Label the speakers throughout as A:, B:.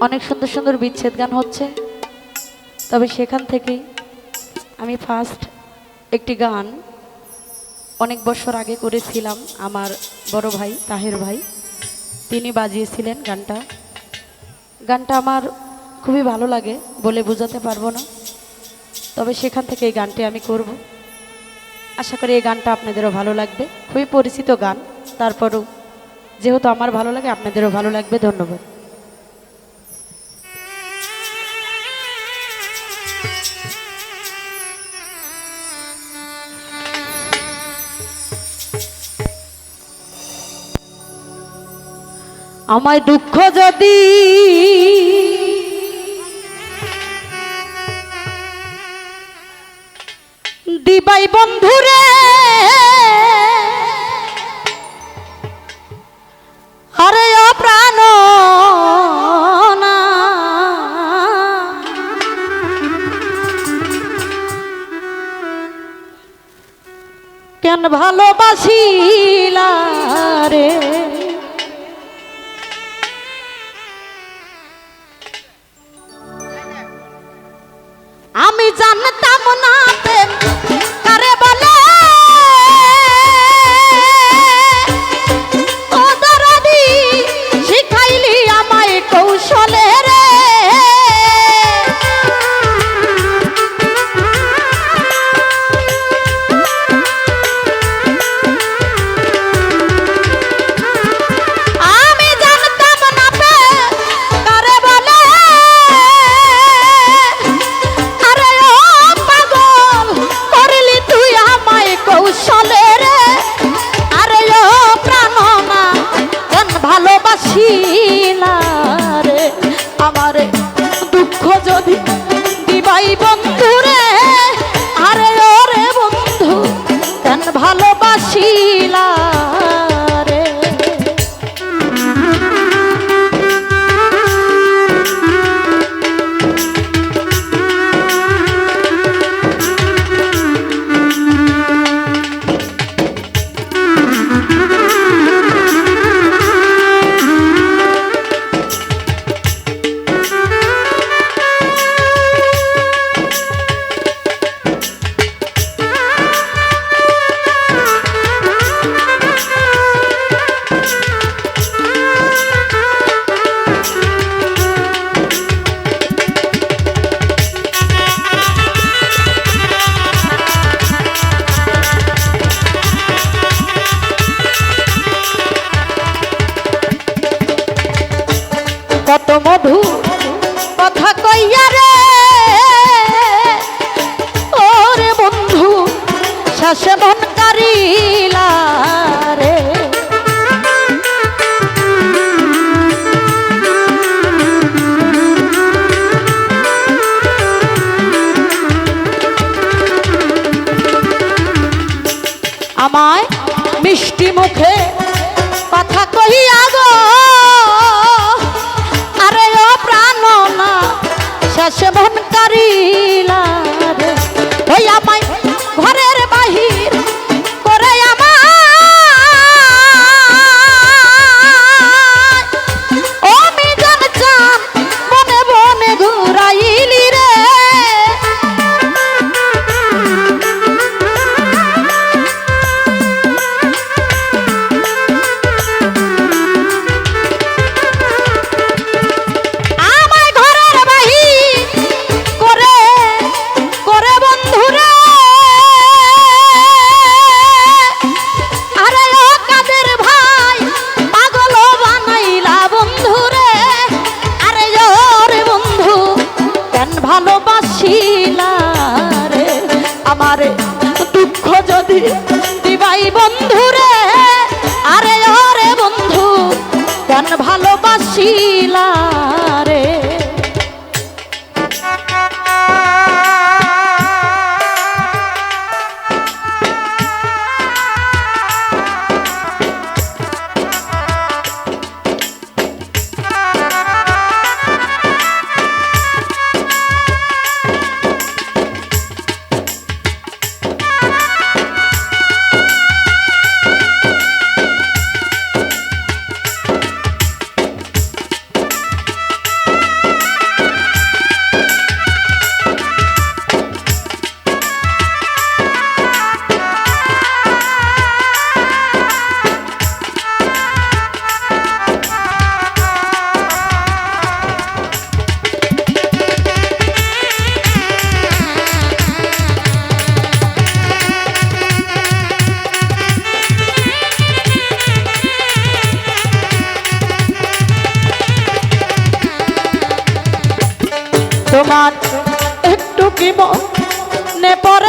A: অনেক সুন্দর সুন্দর বিচ্ছেদ গান হচ্ছে। তবে সেখান থেকেই আমি ফার্স্ট একটি গান অনেক বছর আগে করেছিলাম আমার বড় ভাই তাহের ভাই। তিনি বাজিয়েছিলেন গানটা। গানটা আমার খুবই ভালো লাগে বলে বোঝাতে পারব না। তবে সেখান থেকে এই গানটি আমি করব। আশা করি এই গানটা আপনাদেরও ভালো লাগবে। খুবই পরিচিত গান। তারপরও যেহেতু আমার ভালো লাগে, আপনাদেরও ভালো লাগবে। ধন্যবাদ। আমায় দুঃখ যদি দিবাই বন্ধুরে। কৌশলে কত মধু কথা কইয়া রে। ওরে বন্ধু শাসে মন তোমার একটু কি মনে পড়ে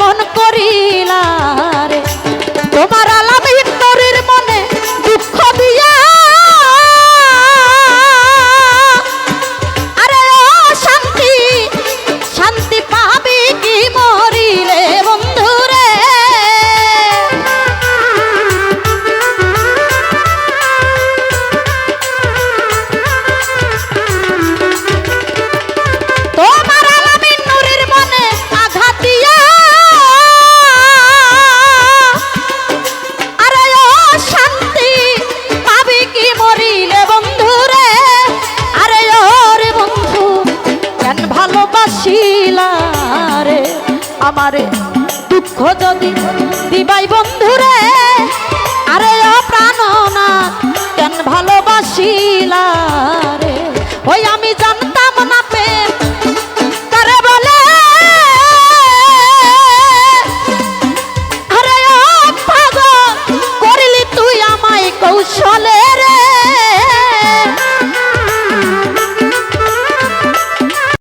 A: মন করিলা রে। তোমার আমারে দুঃখ যদি দিবাই বন্ধুরে আরে অপ্রাণনা কেন ভালোবাসিলা রে? ওই আমি